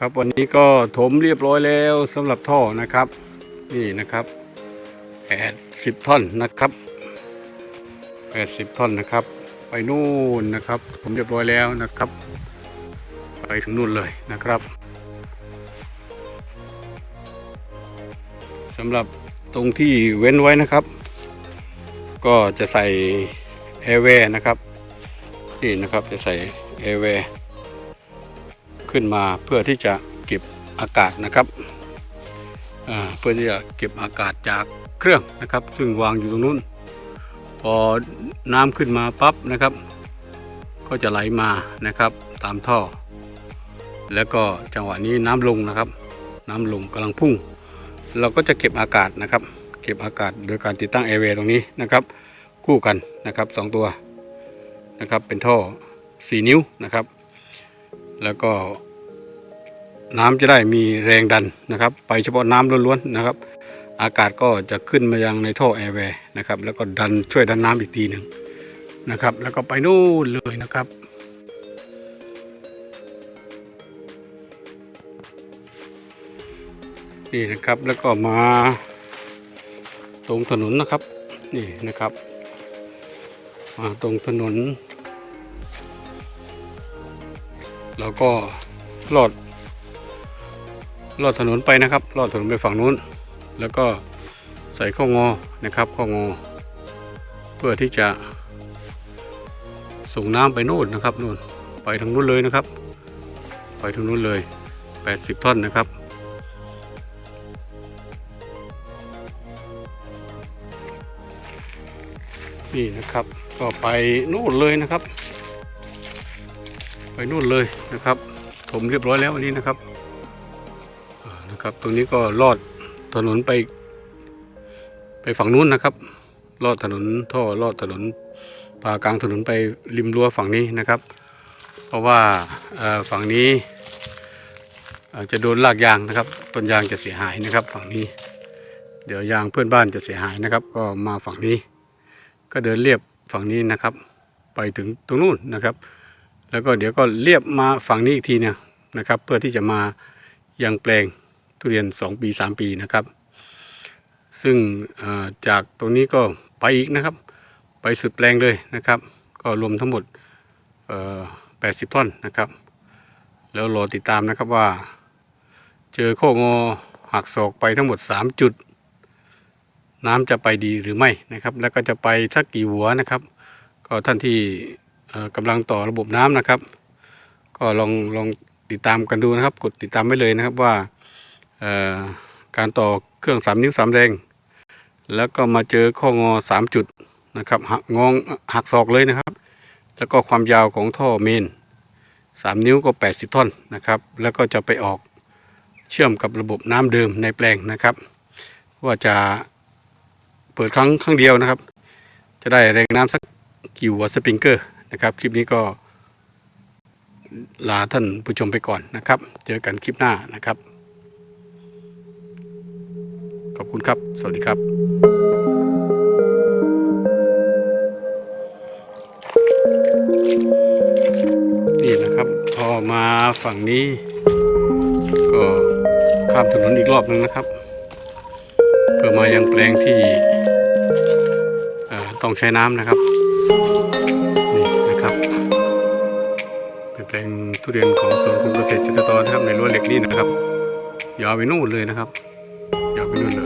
ครับวันนี้ก็ถมเรียบร้อยแล้วสำหรับท่อนะครับ นี่นะครับแปดสิบท่อนนะครับแปดสิบท่อนนะครับ ไปนู่นนะครับ ผมเรียบร้อยแล้วนะครับ ไปถึงนู่นเลยนะครับสำหรับตรงที่เว้นไว้นะครับ ก็จะใส่แอร์แวร์นะครับ นี่นะครับจะใส่แอร์แวร์ ขึ้นมาเพื่อที่จะเก็บอากาศนะครับเพื่อที่จะเก็บอากาศจากเครื่องนะครับ ซึ่งวางอยู่ตรงนู้น พอน้ำขึ้นมาปั๊บนะครับ ก็จะไหลมานะครับตามท่อ แล้วก็จังหวะนี้น้ำลงนะครับ น้ำลงกำลังพุ่ง เราก็จะเก็บอากาศนะครับ เก็บอากาศโดยการติดตั้งแอร์เวย์ตรงนี้นะครับ คู่กันนะครับสองตัวนะครับเป็นท่อ 4 นิ้วนะครับ แล้วก็ น้ำจะได้มีแรงดันนะครับ ไปเฉพาะน้ำล้วนๆนะครับ อากาศก็จะขึ้นมายังในท่อแอร์แวร์นะครับแล้วก็ดันช่วยดันน้ำอีกทีหนึ่งนะครับ แล้วก็ไปนู่นเลยนะครับนี่นะครับแล้วก็มาตรงถนนนะครับนี่นะครับมาตรงถนน แล้วก็ลอด ลอดถนนไปนะครับลอดถนนไปฝั่งนู้น แล้วก็ใส่ข้องอนะครับข้องอ เพื่อที่จะส่งน้ำไปโน่นนะครับนู่นไปทางนู้นเลยนะครับ ไปทางนู้นเลย 80 ท่อนนะครับนี่นะครับก็ไปนู่นเลยนะครับ ไปนู่นเลยนะครับ ถมเรียบร้อยแล้วอันนี้นะครับ นะครับ ตรงนี้ก็ลอดถนนไป ไปฝั่งนู้นนะครับ ลอดถนนท่อลอดถนนปากลางถนนไปริมรั้วฝั่งนี้นะครับ เพราะว่าฝั่งนี้จะโดนลากยางนะครับต้นยางจะเสียหายนะครับ ฝั่งนี้ เดี๋ยวยางเพื่อนบ้านจะเสียหายนะครับ ก็มาฝั่งนี้ ก็เดินเรียบฝั่งนี้นะครับ ไปถึงตรงนู้นนะครับ แล้วก็เดี๋ยวก็เรียบมาฝั่งนี้อีกทีเนี่ยนะครับ เพื่อที่จะมายังแปลง ทุเรียน 2 ปี 3 ปีนะครับ ซึ่งจากตรงนี้ก็ไปอีกนะครับ ไปสุดแปลงเลยนะครับ ก็รวมทั้งหมด 80 ท่อนนะครับ แล้วรอติดตามนะครับว่า เจอโคงอหักศอกไปทั้งหมด 3 จุด น้ำจะไปดีหรือไม่นะครับ แล้วก็จะไปสักกี่หัวนะครับ ก็ท่านที่กำลังต่อระบบน้ำนะครับ ก็ลองลองติดตามกันดูนะครับ กดติดตามไว้เลยนะครับว่า การต่อเครื่องสามนิ้วสามแรง แล้วก็มาเจอข้องอสามจุดนะครับหักงองหักศอกเลยนะครับ แล้วก็ความยาวของท่อเมนสามนิ้วก็ 80 ท่อนนะครับ แล้วก็จะไปออกเชื่อมกับระบบน้ำเดิมในแปลงนะครับ ว่าจะเปิดครั้งครั้งเดียวนะครับ จะได้แรงน้ำสักกี่หัวสปริงเกอร์นะครับ คลิปนี้ก็ลาท่านผู้ชมไปก่อนนะครับ เจอกันคลิปหน้านะครับ ขอบคุณครับ สวัสดีครับนี่นะครับ พอมาฝั่งนี้ ก็ข้ามถนนอีกรอบหนึ่งนะครับเพื่อมายังแปลงที่ต้องใช้น้ำนะครับนี่นะครับเป็นแปลงทุเรียนของสวนคุณเกษตรจิตรตอนนะครับในรั้วเหล็กนี่นะครับยาวไปนู่นเลยนะครับยาวไปนู่นเลย